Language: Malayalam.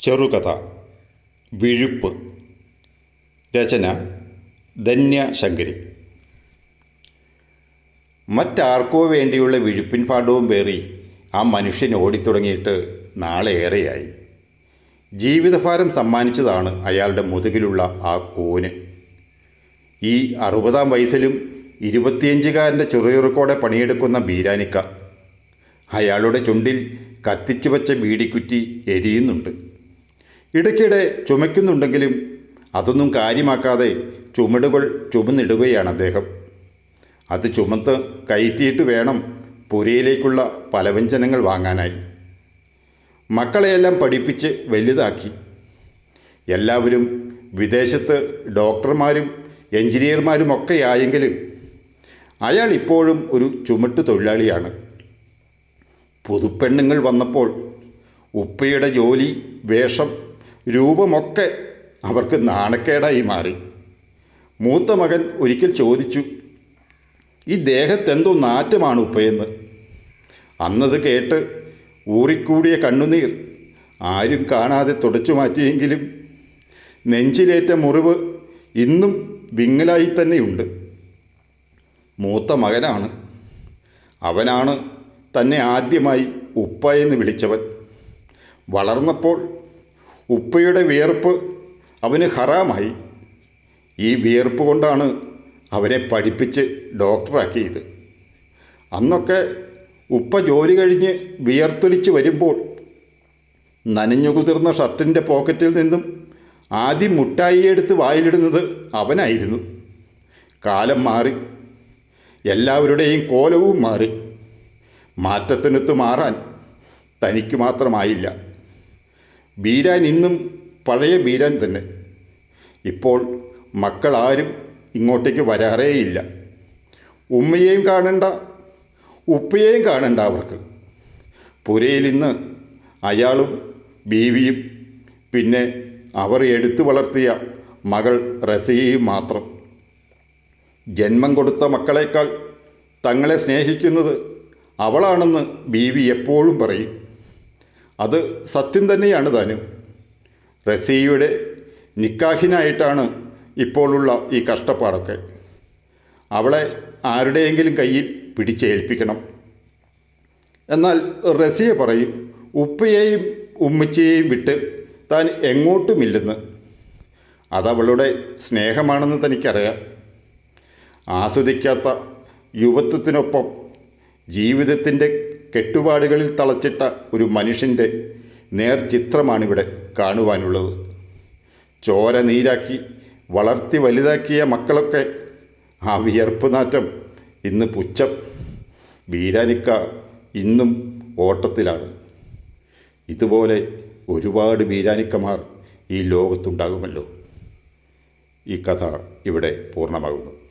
ചെറുകഥ വിഴുപ്പ് രചന ധന്യ ശങ്കരി. മറ്റാർക്കോ വേണ്ടിയുള്ള വിഴുപ്പിൻ പാണ്ഡവും പേറി ആ മനുഷ്യൻ ഓടിത്തുടങ്ങിയിട്ട് നാളേറെയായി. ജീവിതഭാരം സമ്മാനിച്ചതാണ് അയാളുടെ മുതുകിലുള്ള ആ കൂന്. ഈ അറുപതാം വയസ്സിലും ഇരുപത്തിയഞ്ചുകാരന്റെ ചെറുചെറുക്കോടെ പണിയെടുക്കുന്ന ബീരാനിക്ക അയാളുടെ ചുണ്ടിൽ കത്തിച്ചു വച്ച ബീഡിക്കുറ്റി എരിയുന്നുണ്ട്. ഇടയ്ക്കിടെ ചുമയ്ക്കുന്നുണ്ടെങ്കിലും അതൊന്നും കാര്യമാക്കാതെ ചുമടുകൾ ചുമന്നിടുകയാണ് അദ്ദേഹം. അത് ചുമത്ത് കയറ്റിയിട്ട് വേണം പുരയിലേക്കുള്ള പലവ്യഞ്ജനങ്ങൾ വാങ്ങാനായി. മക്കളെയെല്ലാം പഠിപ്പിച്ച് വലുതാക്കി. എല്ലാവരും വിദേശത്ത് ഡോക്ടർമാരും എഞ്ചിനീയർമാരും ഒക്കെ ആയെങ്കിലും അയാൾ ഇപ്പോഴും ഒരു ചുമട്ട് തൊഴിലാളിയാണ്. പുതുപ്പെണ്ണുങ്ങൾ വന്നപ്പോൾ ഉപ്പയുടെ ജോലി വേഷം രൂപമൊക്കെ അവർക്ക് നാണക്കേടായി മാറി. മൂത്ത മകൻ ഒരിക്കൽ ചോദിച്ചു ഈ ദേഹത്തെന്തോ നാറ്റമാണ് ഉപ്പയെന്ന്? അന്നത് കേട്ട് ഊറിക്കൂടിയ കണ്ണുനീർ ആരും കാണാതെ തുടച്ചു മാറ്റിയെങ്കിലും നെഞ്ചിലേറ്റ മുറിവ് ഇന്നും വിങ്ങലായി തന്നെയുണ്ട് മൂത്ത മകനാണ്. അവനാണ് തന്നെ ആദ്യമായി ഉപ്പ എന്ന് വിളിച്ചവൻ. വളർന്നപ്പോൾ ഉപ്പയുടെ വിയർപ്പ് അവന് ഹറാമായി. ഈ വിയർപ്പ് കൊണ്ടാണ് അവനെ പഠിപ്പിച്ച് ഡോക്ടറാക്കിയത്. അന്നൊക്കെ ഉപ്പ ജോലി കഴിഞ്ഞ് വിയർത്തൊലിച്ച് വരുമ്പോൾ നനഞ്ഞുകുതിർന്ന ഷർട്ടിന്റെ പോക്കറ്റിൽ നിന്നും ആദ്യം മുട്ടായി എടുത്ത് വായിലിടുന്നത് അവനായിരുന്നു. കാലം മാറി എല്ലാവരുടെയും കോലവും മാറി. മാറ്റത്തിനൊത്ത് മാറാൻ തനിക്ക് മാത്രമായില്ല. ബീരാൻ ഇന്നും പഴയ ബീരാൻ തന്നെ. ഇപ്പോൾ മക്കളാരും ഇങ്ങോട്ടേക്ക് വരാറേയില്ല. ഉമ്മയെയും കാണണ്ട ഉപ്പയെയും കാണണ്ട അവർക്ക്. പുരയിൽ ഇന്ന് അയാളും ബീവിയും പിന്നെ അവർ എടുത്തു വളർത്തിയ മകൾ റസിയയും മാത്രം. ജന്മം കൊടുത്ത മക്കളേക്കാൾ തങ്ങളെ സ്നേഹിക്കുന്നത് അവളാണെന്ന് ബീവി എപ്പോഴും പറയും. അത് സത്യം തന്നെയാണ് താനും റസിയയുടെ നിക്കാഹിനായിട്ടാണ് ഇപ്പോഴുള്ള ഈ കഷ്ടപ്പാടൊക്കെ. അവളെ ആരുടെയെങ്കിലും കയ്യിൽ പിടിച്ചേൽപ്പിക്കണം. എന്നാൽ റസിയ പറയും ഉപ്പയെയും ഉമ്മച്ചിയെയും വിട്ട് താൻ എങ്ങോട്ടുമില്ലെന്ന്. അതവളുടെ സ്നേഹമാണെന്ന് തനിക്കറിയാം. ആസ്വദിക്കാത്ത യുവത്വത്തിനൊപ്പം ജീവിതത്തിന്റെ കെട്ടുപാടുകളിൽ തളച്ചിട്ട ഒരു മനുഷ്യന്റെ നേർചിത്രമാണിവിടെ കാണുവാനുള്ളത്. ചോര നീരാക്കി വളർത്തി വലുതാക്കിയ മക്കളൊക്കെ ആ വിയർപ്പ് നാറ്റം ഇന്ന് പുച്ഛം. വീരാനിക്ക ഇന്നും ഓട്ടത്തിലാണ്. ഇതുപോലെ ഒരുപാട് വീരാനിക്കമാർ ഈ ലോകത്തുണ്ടാകുമല്ലോ. ഈ കഥ ഇവിടെ പൂർണമാകുന്നു.